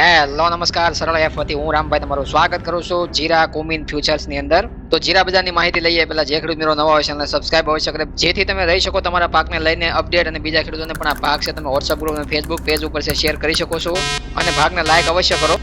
Hello, નમસ્કાર. સરળ F હતી હું રામભાઈ તમારું સ્વાગત કરું છું જીરા કોમિન ફ્યુચર્સની અંદર. તો જીરા બજારની માહિતી લઈએ. પહેલા જે ખેડૂત મિત્રો નવા હોય છે અને સબસ્ક્રાઇબ અવશ્ય કરે. જેથી તમે રહી શકો તમારા પાકને લઈને અપડેટ અને બીજા ખેડૂતોને પણ આ પાક છે, તમે વોટ્સઅપ ગ્રુપ અને ફેસબુક પેજ ઉપર શેર કરી શકો છો. અને ભાગને લાઈક અવશ્ય કરો.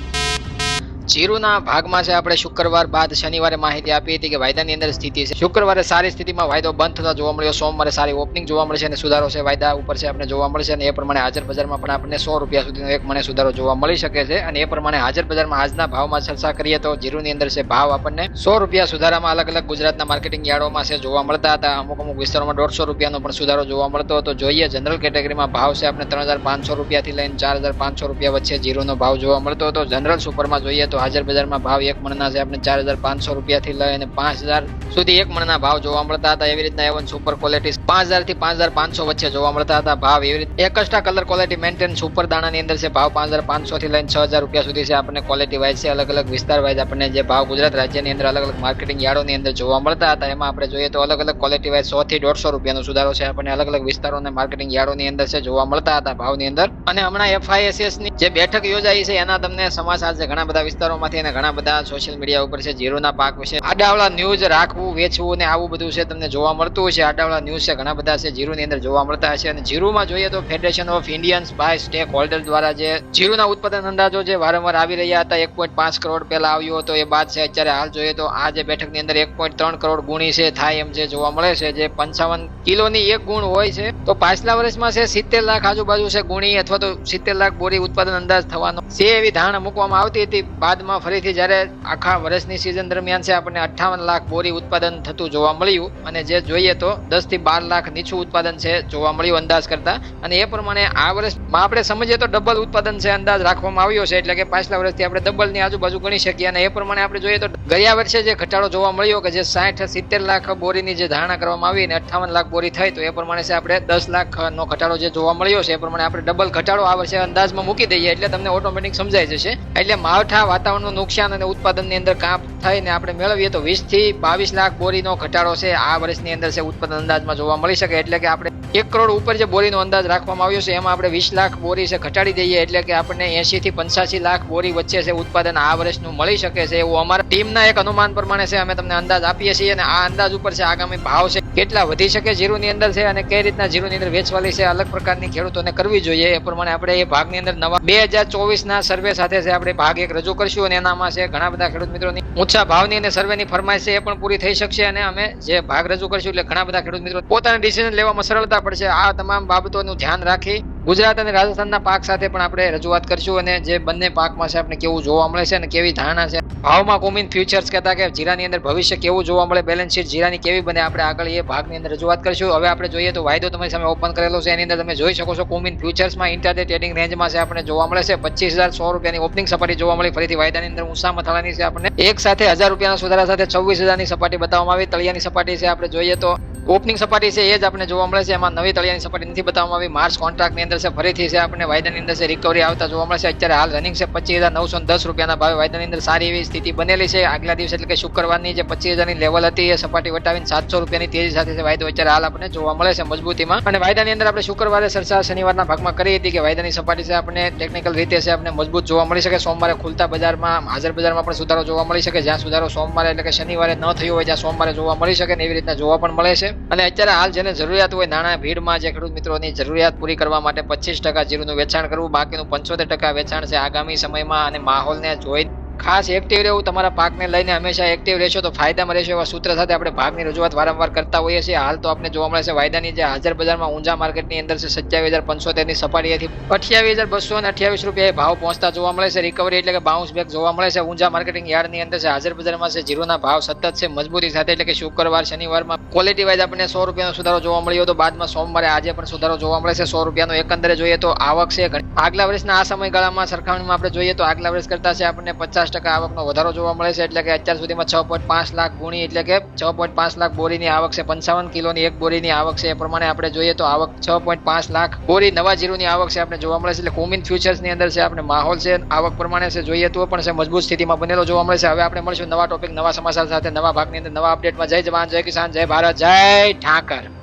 જીરુના ભાગમાં છે આપણે શુક્રવાર બાદ શનિવારે માહિતી આપી હતી કે વાયદાની અંદર સ્થિતિ છે. શુક્રવારે સારી સ્થિતિમાં વાયદો બંધ થતા જોવા મળ્યો. સોમવારે સારી ઓપનિંગ જોવા મળશે અને સુધારો છે. વાયદા ઉપર છે આપણે જોવા મળશે અને એ પ્રમાણે હાજર બજારમાં પણ આપણને સો રૂપિયા સુધીનો એક મને સુધારો જોવા મળી શકે છે અને એ પ્રમાણે હાજર બજારમાં આજના ભાવમાં ચર્ચા કરીએ તો જીરુની અંદર છે ભાવ આપણને સો રૂપિયા સુધારામાં અલગ અલગ ગુજરાતના માર્કેટિંગ યાર્ડોમાં છે જોવા મળતા હતા. અમુક અમુક વિસ્તારોમાં દોઢસો રૂપિયાનો પણ સુધારો જોવા મળતો હતો. જોઈએ જનરલ કેટેગરીમાં ભાવ છે આપણે ત્રણ હજાર પાંચસો રૂપિયાથી લઈને ચાર હજાર પાંચસો રૂપિયા વચ્ચે જીરોનો ભાવ જોવા મળતો હતો. જનરલ સુપરમાં જોઈએ તો હાજર બજારમાં ભાવ એક મણના છે. આપણે ચાર હજાર પાંચસો રૂપિયાથી લઈ અને પાંચ હજાર સુધી એક મણના ભાવ જોવા મળતા હતા. એવી રીતના એવન સુપર ક્વોલિટી પાંચ હજારથી પાંચ હજાર પાંચસો વચ્ચે જોવા મળતા હતા. ભાવ એવી રીતે extra colour quality maintain super દાણાની અંદર છે. ભાવ પાંચ હજાર પાંચસો થી લઈને છ હજાર રૂપિયા સુધી છે. આપણને ક્વોલિટી વાઇઝ છે. અલગ અલગ વિસ્તાર વાઇઝ આપણને જે ભાવ ગુજરાત રાજ્યની અંદર અલગ અલગ માર્કેટિંગ યાર્ડોની અંદર જોવા મળતા હતા. એમાં આપણે જોઈએ તો અલગ અલગ ક્વોલિટી વાઇઝ સો થી દોઢસો રૂપિયાનો સુધારો છે. આપણને અલગ અલગ વિસ્તારો અને માર્કેટિંગ યાર્ડોની અંદર છે જોવા મળતા હતા ભાવની અંદર. અને હમણાં એફઆઈએસએસની જે બેઠક યોજાઈ છે, એના તમને સમાચાર છે. ઘણા બધા વિસ્તારોમાંથી અને ઘણા બધા સોશિયલ મીડિયા ઉપર છે જીરોના પાક વિશે આડાવળા ન્યૂઝ રાખવું, વેચવું ને આવું બધું છે તમને જોવા મળતું છે આડાવળા ન્યૂઝ છે, ઘણા બધા છે જીરુની અંદર જોવા મળતા હશે. અને જીરુમાં જોઈએ તો federation of Indians by stake holder દ્વારા જે જીરુના ઉત્પાદન અંદાજો જે વારંવાર આવી રહ્યા હતા, એક પોઈન્ટ પાંચ કરોડ પહેલા આવ્યો હતો. એ બાદ છે, અત્યારે હાલ જોઈએ તો આ જે બેઠકની અંદર એક પોઈન્ટ ત્રણ કરોડ ગુણી છે, થાય એમ જે જોવા મળે છે, જે પંચાવન કિલોની એક ગુણ હોય છે. તો પાછલા વર્ષમાં છે, સિત્તેર લાખ આજુબાજુ છે ગુણી અથવા તો સિત્તેર લાખ બોરી ઉત્પાદન અંદાજ થવાનો છે એવી ધારણા મૂકવામાં આવતી હતી. બાદમાં ફરીથી જ્યારે આખા વર્ષની સિઝન દરમિયાન છે, આપણને અઠ્ઠાવન લાખ બોરી ઉત્પાદન થતું જોવા મળ્યું. અને જે જોઈએ તો દસથી બાર લાખ નીચું ઉત્પાદન છે જોવા મળ્યું અંદાજ કરતા. અને એ પ્રમાણે આ વર્ષમાં આપણે સમજીએ તો ડબલ ઉત્પાદન છે અંદાજ રાખવામાં આવ્યો છે, એટલે કે પાછલા વર્ષથી આપણે ડબલની આજુબાજુ ગણી શકીએ. અને એ પ્રમાણે આપણે જોઈએ તો ગયા વર્ષે જે ઘટાડો જોવા મળ્યો કે જે સાઠ સિત્તેર લાખ બોરીની જે ધારણા કરવામાં આવી અને અઠ્ઠાવન લાખ બોરી થઈ, તો એ પ્રમાણે છે આપણે દસ લાખ નો ઘટાડો જે જોવા મળ્યો છે, એ પ્રમાણે આપણે ડબલ ઘટાડો આ વર્ષે અંદાજમાં મૂકી દઈએ, એટલે તમને ઓટોમેટિક સમજાઈ જશે. એટલે માવઠા વાતાવરણનું નુકસાન અને ઉત્પાદનની અંદર કાપ થઈને આપણે મેળવીએ તો વીસથી બાવીસ લાખ બોરીનો ઘટાડો છે. આ વર્ષની અંદર છે ઉત્પાદન અંદાજમાં જોવા મળી શકે એટલે કે આપણે એક કરોડ ઉપર જે બોરીનો અંદાજ રાખવામાં આવ્યો છે એમાં આપણે વીસ લાખ બોરી છે ઘટાડી દઈએ એટલે કે આપણને એસી થી પંચ્યાસી લાખ બોરી વચ્ચે છે ઉત્પાદન આ વર્ષનું મળી શકે છે એવું અમારા ટીમના એક અનુમાન પ્રમાણે છે. અમે તમને અંદાજ આપીએ છીએ અને આ અંદાજ ઉપર છે આગામી ભાવ છે કેટલા વધી શકે જીરુની અંદર છે અને કઈ રીતના જીરુની અંદર વેચવાલી છે, અલગ પ્રકારની ખેડૂતોને કરવી જોઈએ એ પ્રમાણે આપણે એ ભાગની અંદર નવા બે હજાર ચોવીસ ના સર્વે સાથે છે, આપણે ભાગ એક રજૂ કરશું અને એનામાં છે, ઘણા બધા ખેડૂત મિત્રોની ઊંચા ભાવની અને સર્વેની ફરમાઈશ છે એ પણ પૂરી થઈ શકશે અને અમે જે ભાગ રજૂ કરશું એટલે ઘણા બધા ખેડૂત મિત્રો પોતાના ડિસિઝન લેવામાં સરળતા પડશે. આ તમામ બાબતોનું ધ્યાન રાખી ગુજરાત અને રાજસ્થાનના પાક સાથે પણ આપણે રજૂઆત કરશું અને જે બંને પાકમાં છે, આપણે કેવું જોવા મળે છે અને કેવી ધારણા છે. ભાવમાં કોમિન ફ્યુચર્સ કહેતા કે જીરાની અંદર ભવિષ્ય કેવું જોવા મળે બેલેન્સ શીટ જીરાની કેવી બને, આપણે આગળ એ ભાગની અંદર રજૂઆત કરશું. હવે આપણે જોઈએ તો વાયદો તમારી સામે ઓપન કરેલો છે, એની અંદર તમે જોઈ શકો છો કોમિન ફ્યુચર્સમાં ઇન્ટરડે ટ્રેડિંગ રેન્જમાં છે, આપણે જોવા મળે છે. પચીસ હજાર સો રૂપિયાની ઓપનિંગ સપાટી જોવા મળી. ફરીથી વાયદાની અંદર ઊંચા મથાળાની છે આપણને. એક સાથે હજાર રૂપિયાના સુધારા સાથે છવ્વીસ હજારની સપાટી બતાવવામાં આવી. તળિયાની સપાટી છે, આપણે જોઈએ તો ઓપનિંગ સપાટી છે, એ જ આપણે જોવા મળે છે. એમાં નવી તળિયાની સપાટી નથી બતાવવામાં આવી. માર્ચ કોન્ટ્રાક્ટની અંદર છે, ફરીથી છે, આપણે વાયદાની અંદર છે રિકવરી આવતા જોવા મળે છે. અત્યારે હાલ રનિંગ છે, પચીસ હજાર નવસો દસ રૂપિયાના ભાવે વાયદાની અંદર સારી એવી સ્થિતિ બનેલી છે. આગલા દિવસે એટલે કે શુક્રવારની જે પચીસ હજારની લેવલ હતી, એ સપાટી વટાવીને સાતસો રૂપિયાની તેજી સાથે વાયદો અત્યારે હાલ આપણે જોવા મળે છે, મજબૂતીમાં. અને વાયદાની અંદર આપણે શુક્રવારે ચર્ચા શનિવારના ભાગમાં કરી હતી કે વાયદાની સપાટી છે આપણે ટેકનિકલ રીતે છે આપણે મજબૂત જોવા મળી શકે. સોમવારે ખુલતા બજારમાં, હાજર બજારમાં પણ સુધારો જોવા મળી શકે. જ્યાં સુધારો સોમવારે એટલે કે શનિવારે ન થયો હોય, ત્યાં સોમવારે જોવા મળી શકે એવી રીતના જોવા પણ મળે છે. અને અત્યારે હાલ જેને જરૂરિયાત હોય નાણાં, ભીડમાં જે ખેડૂત મિત્રોની જરૂરિયાત પૂરી કરવા માટે પચીસ ટકા જીરુનું વેચાણ કરવું, બાકીનું પંચોતેર ટકા વેચાણ છે આગામી સમયમાં અને માહોલને જોઈ ખાસ એક્ટિવ રહેવું, તમારા પાકને લઈને હંમેશા એક્ટિવ રહેશો, તો ફાયદામાં રહેશો એવા સૂત્ર સાથે આપણે ભાગની રજૂઆત વારંવાર કરતા હોઈએ છીએ. હાલ તો આપણે જોવા મળે છે વાયદાની જે હાજર બજારમાં ઊંઝા માર્કેટની અંદર છે સત્યાવીસ હજાર પંચોતેરની સપાટીએથી અઠ્યાવીસ હજાર બસો અને અઠ્યાવીસ રૂપિયા ભાવ પહોંચતા જોવા મળે છે. રિકવરી એટલે કે બાઉન્સ બેક જોવા મળે છે. ઊંઝા માર્કેટિંગ યાર્ડની અંદર છે હાજર બજારમાં છે, જીરોના ભાવ સતત છે મજબૂતી સાથે, એટલે કે શુક્રવાર, શનિવારમાં ક્વોલિટી વાઇઝ આપણને સો રૂપિયાનો સુધારો જોવા મળ્યો હતો. બાદમાં સોમવારે આજે પણ સુધારો જોવા મળે છે. સો રૂપિયાનો એકંદરે જોઈએ તો આવક છે આગલા વર્ષના આ સમયગાળામાં સરખામણીમાં આપણે જોઈએ તો આગલા વર્ષ કરતા છે આપણને પચાસ ટકા આવકનો વધારો જોવા મળે છે, એટલે કે અત્યાર સુધીમાં છ પોઈન્ટ પાંચ લાખ ગુણી, એટલે કે છ પોઈન્ટ પાંચ લાખ બોરીની આવક છે, પંચાવન કિલોની એક બોરીની આવક છે, એ પ્રમાણે આપણે જોઈએ તો આવક છ પોઈન્ટ પાંચ લાખ બોરી નવા જીરુની આવક છે, આપણે જોવા મળે છે, એટલે કોમિન ફ્યુચર્સની અંદર છે, આપણે માહોલ છે, આવક પ્રમાણે છે, જોઈએ તો પણ છે, મજબૂત સ્થિતિમાં બનેલો જોવા મળે છે. હવે આપણે મળશું નવા ટોપિક નવા સમાચાર સાથે, નવા ભાગની અંદર, નવા અપડેટમાં જય જવાન, જય કિસાન, જય ભારત, જય ઠાકર.